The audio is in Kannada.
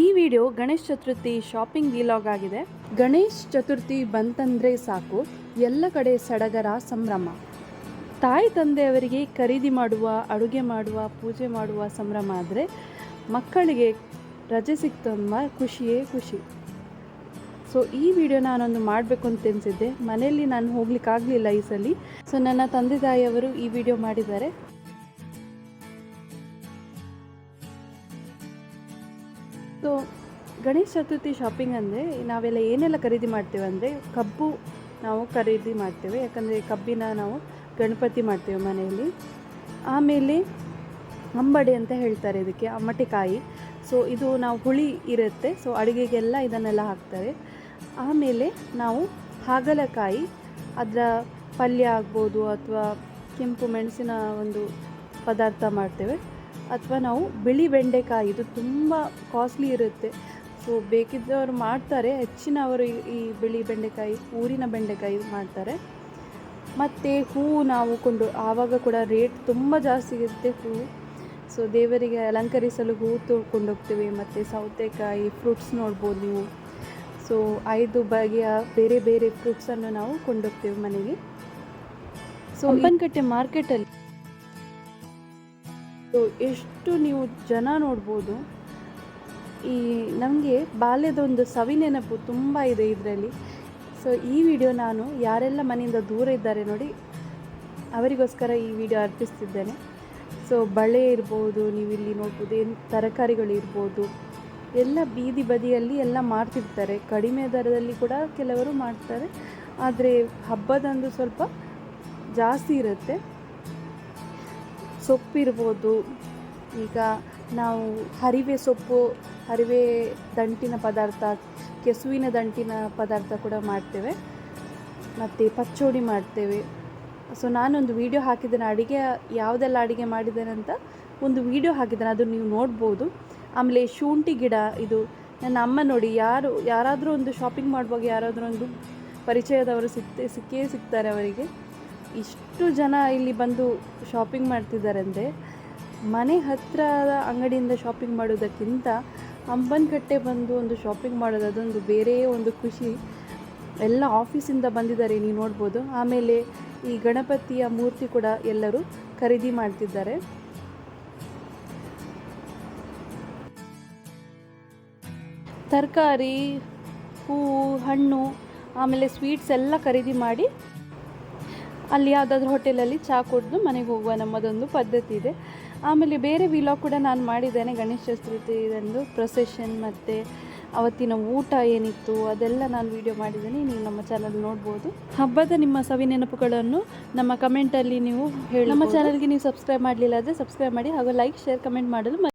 ಈ video Ganesh Chaturthi shopping vlog ಆಗಿದೆ. ಗಣೇಶ್ ಚತುರ್ಥಿ ಬಂತಂದ್ರೆ ಸಾಕು, ಎಲ್ಲ ಕಡೆ ಸಡಗರ ಸಂಭ್ರಮ. ತಾಯಿ ತಂದೆಯವರಿಗೆ ಖರೀದಿ ಮಾಡುವ, ಅಡುಗೆ ಮಾಡುವ, ಪೂಜೆ ಮಾಡುವ ಸಂಭ್ರಮ ಆದರೆ ಮಕ್ಕಳಿಗೆ ರಜೆ ಸಿಕ್ತಂಬ ಖುಷಿಯೇ ಖುಷಿ. ಸೊ ಈ ವಿಡಿಯೋ ನಾನೊಂದು ಮಾಡಬೇಕು ಅಂತ ಎನಿಸಿದ್ದೆ ಮನೆಯಲ್ಲಿ ನಾನು ಹೋಗ್ಲಿಕ್ಕಾಗಲಿಲ್ಲ ಈ ಸಲ. ಸೊ ನನ್ನ ತಂದೆ ತಾಯಿಯವರು ಈ ವಿಡಿಯೋ ಮಾಡಿದ್ದಾರೆ. ಸೊ ಗಣೇಶ ಚತುರ್ಥಿ ಶಾಪಿಂಗ್ ಅಂದರೆ ನಾವೆಲ್ಲ ಏನೆಲ್ಲ ಖರೀದಿ ಮಾಡ್ತೇವೆ ಅಂದರೆ ಕಬ್ಬು ನಾವು ಖರೀದಿ ಮಾಡ್ತೇವೆ. ಯಾಕಂದರೆ ಕಬ್ಬಿನ ನಾವು ಗಣಪತಿ ಮಾಡ್ತೇವೆ ಮನೆಯಲ್ಲಿ. ಆಮೇಲೆ ಅಂಬಡೆ ಅಂತ ಹೇಳ್ತಾರೆ ಇದಕ್ಕೆ, ಅಮ್ಮಟೆಕಾಯಿ. ಸೊ ಇದು ನಾವು ಹುಳಿ ಇರುತ್ತೆ. ಸೊ ಅಡುಗೆಗೆಲ್ಲ ಇದನ್ನೆಲ್ಲ ಹಾಕ್ತಾರೆ. ಆಮೇಲೆ ನಾವು ಹಾಗಲಕಾಯಿ, ಅದರ ಪಲ್ಯ ಆಗ್ಬೋದು ಅಥವಾ ಕೆಂಪು ಮೆಣಸಿನ ಒಂದು ಪದಾರ್ಥ ಮಾಡ್ತೇವೆ. ಅಥವಾ ನಾವು ಬಿಳಿ ಬೆಂಡೆಕಾಯಿ, ಇದು ತುಂಬ ಕಾಸ್ಟ್ಲಿ ಇರುತ್ತೆ. ಸೊ ಬೇಕಿದ್ದವರು ಮಾಡ್ತಾರೆ. ಹೆಚ್ಚಿನವರು ಈ- ಬಿಳಿ ಬೆಂಡೆಕಾಯಿ, ಊರಿನ ಬೆಂಡೆಕಾಯಿ ಮಾಡ್ತಾರೆ. ಮತ್ತು ಹೂವು ನಾವು ಕೊಂಡು ಆವಾಗ ಕೂಡ ರೇಟ್ ತುಂಬ ಜಾಸ್ತಿ ಇರುತ್ತೆ ಹೂವು ಸೊ ದೇವರಿಗೆ ಅಲಂಕರಿಸಲು ಹೂವು ತೊಗೊಂಡೋಗ್ತೀವಿ ಮತ್ತು ಸೌತೆಕಾಯಿ ಫ್ರೂಟ್ಸ್ ನೋಡ್ಬೋದು ನೀವು. ಸೊ ಐದು ಬಗೆಯ ಬೇರೆ ಬೇರೆ ಫ್ರೂಟ್ಸನ್ನು ನಾವು ಕೊಂಡೋಗ್ತೀವಿ ಮನೆಗೆ. ಸೊ ಮಾರ್ಕೆಟಲ್ಲಿ ಸೊ ಎಷ್ಟು ನೀವು ಜನ ನೋಡ್ಬೋದು, ಈ ನಮಗೆ ಬಾಲ್ಯದ ಒಂದು ಸವಿ ನೆನಪು ತುಂಬ ಇದೆ ಇದರಲ್ಲಿ. ಸೊ ಈ ವಿಡಿಯೋ ನಾನು ಯಾರೆಲ್ಲ ಮನೆಯಿಂದ ದೂರ ಇದ್ದಾರೆ ನೋಡಿ, ಅವರಿಗೋಸ್ಕರ ಈ ವಿಡಿಯೋ ಅರ್ಪಿಸ್ತಿದ್ದೇನೆ. ಸೊ ಬಳೆ ಇರ್ಬೋದು ನೀವು ಇಲ್ಲಿ ನೋಡ್ಬೋದು, ಏನು ತರಕಾರಿಗಳಿರ್ಬೋದು ಎಲ್ಲ ಬೀದಿ ಬದಿಯಲ್ಲಿ ಎಲ್ಲ ಮಾರ್ತಿರ್ತಾರೆ. ಕಡಿಮೆ ದರದಲ್ಲಿ ಕೂಡ ಕೆಲವರು ಮಾಡ್ತಾರೆ ಆದರೆ ಹಬ್ಬದಂದು ಸ್ವಲ್ಪ ಜಾಸ್ತಿ ಇರುತ್ತೆ. ಸೊಪ್ಪಿರ್ಬೋದು. ಈಗ ನಾವು ಹರಿವೆ ಸೊಪ್ಪು, ಹರಿವೆ ದಂಟಿನ ಪದಾರ್ಥ, ಕೆಸುವಿನ ದಂಟಿನ ಪದಾರ್ಥ ಕೂಡ ಮಾಡ್ತೇವೆ. ಮತ್ತು ಪಚ್ಚೋಡಿ ಮಾಡ್ತೇವೆ. ಸೊ ನಾನೊಂದು ವಿಡಿಯೋ ಹಾಕಿದ್ದೇನೆ. ಅಡುಗೆ ಯಾವುದೆಲ್ಲ ಅಡುಗೆ ಮಾಡಿದ್ದೇನೆ ಅಂತ ಒಂದು ವಿಡಿಯೋ ಹಾಕಿದ್ದೇನೆ. ಅದು ನೀವು ನೋಡ್ಬೋದು. ಆಮೇಲೆ ಶುಂಠಿ ಗಿಡ ಇದು. ನನ್ನ ಅಮ್ಮ ನೋಡಿ, ಯಾರು, ಯಾರಾದರೂ ಒಂದು ಶಾಪಿಂಗ್ ಮಾಡುವಾಗ ಯಾರಾದರೂ ಒಂದು ಪರಿಚಯದವರು ಸಿಕ್ತೇ, ಸಿಕ್ಕೇ ಸಿಗ್ತಾರೆ ಅವರಿಗೆ. ಇಷ್ಟು ಜನ ಇಲ್ಲಿ ಬಂದು ಶಾಪಿಂಗ್ ಮಾಡ್ತಿದ್ದಾರೆ ಅಂದರೆ ಮನೆ ಹತ್ತಿರದ ಅಂಗಡಿಯಿಂದ ಶಾಪಿಂಗ್ ಮಾಡೋದಕ್ಕಿಂತ ಅಂಬನಕಟ್ಟೆ ಬಂದು ಒಂದು ಶಾಪಿಂಗ್ ಮಾಡೋದು ಅದೊಂದು ಬೇರೆ ಒಂದು ಖುಷಿ. ಎಲ್ಲ ಆಫೀಸಿಂದ ಬಂದಿದ್ದಾರೆ, ನೀವು ನೋಡ್ಬೋದು. ಆಮೇಲೆ ಈ ಗಣಪತಿಯ ಮೂರ್ತಿ ಕೂಡ ಎಲ್ಲರೂ ಖರೀದಿ ಮಾಡ್ತಿದ್ದಾರೆ. ತರಕಾರಿ ಹೂವು ಹಣ್ಣು, ಆಮೇಲೆ ಸ್ವೀಟ್ಸ್ ಎಲ್ಲ ಖರೀದಿ ಮಾಡಿ ಅಲ್ಲಿ ಯಾವುದಾದ್ರೂ ಹೋಟೆಲಲ್ಲಿ ಚಹಾ ಕುಡಿದು ಮನೆಗೆ ಹೋಗುವ ನಮ್ಮದೊಂದು ಪದ್ಧತಿ ಇದೆ. ಆಮೇಲೆ ಬೇರೆ ವಿಲಾಗ್ ಕೂಡ ನಾನು ಮಾಡಿದ್ದೇನೆ ಗಣೇಶ ಚತುರ್ಥಿದಂದು ಪ್ರೊಸೆಷನ್ ಮತ್ತು ಅವತ್ತಿನ ಊಟ ಏನಿತ್ತು ಅದೆಲ್ಲ ನಾನು ವೀಡಿಯೋ ಮಾಡಿದ್ದೇನೆ. ನೀವು ನಮ್ಮ ಚಾನಲ್ ನೋಡ್ಬೋದು. ಹಬ್ಬದ ನಿಮ್ಮ ಸವಿ ನೆನಪುಗಳನ್ನು ನಮ್ಮ ಕಮೆಂಟಲ್ಲಿ ನೀವು ಹೇಳಿ ನಮ್ಮ ಚಾನಲ್ಗೆ ನೀವು ಸಬ್ಸ್ಕ್ರೈಬ್ ಮಾಡಲಿಲ್ಲ ಆದರೆ ಸಬ್ಸ್ಕ್ರೈಬ್ ಮಾಡಿ ಹಾಗೂ ಲೈಕ್ ಶೇರ್ ಕಮೆಂಟ್ ಮಾಡಲು